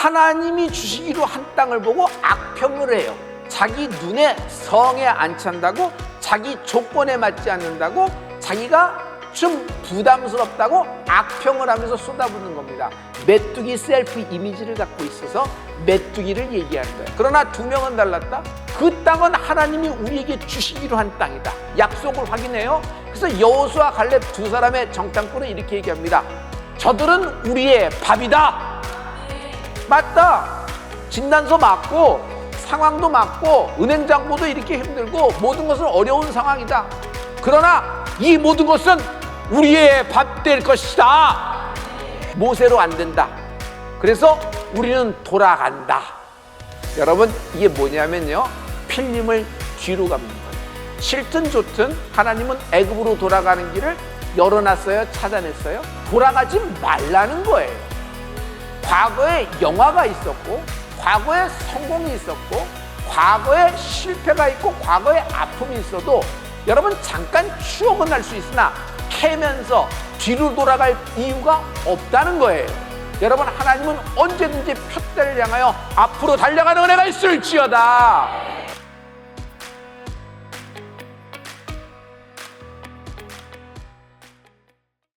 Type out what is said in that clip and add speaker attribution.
Speaker 1: 하나님이 주시기로 한 땅을 보고 악평을 해요. 자기 눈에 성에 안 찬다고 자기 조건에 맞지 않는다고 자기가 좀 부담스럽다고 악평을 하면서 쏟아붓는 겁니다. 메뚜기 셀프 이미지를 갖고 있어서 메뚜기를 얘기하는 거예요. 그러나 두 명은 달랐다. 그 땅은 하나님이 우리에게 주시기로 한 땅이다. 약속을 확인해요. 그래서 여호수아 갈렙 두 사람의 정탐꾼은 이렇게 얘기합니다. 저들은 우리의 밥이다. 맞다. 진단서 맞고 상황도 맞고 은행 장보도 이렇게 힘들고 모든 것은 어려운 상황이다. 그러나 이 모든 것은 우리의 밥 될 것이다. 모세로 안 된다. 그래서 우리는 돌아간다. 여러분 이게 뭐냐면요. 필름을 뒤로 거예요. 싫든 좋든 하나님은 애굽으로 돌아가는 길을 열어놨어요. 찾아냈어요. 돌아가지 말라는 거예요. 과거에 영화가 있었고 과거에 성공이 있었고 과거에 실패가 있고 과거에 아픔이 있어도 여러분 잠깐 추억은 날 수 있으나 캐면서 뒤로 돌아갈 이유가 없다는 거예요. 여러분 하나님은 언제든지 표대를 향하여 앞으로 달려가는 은혜가 있을지어다.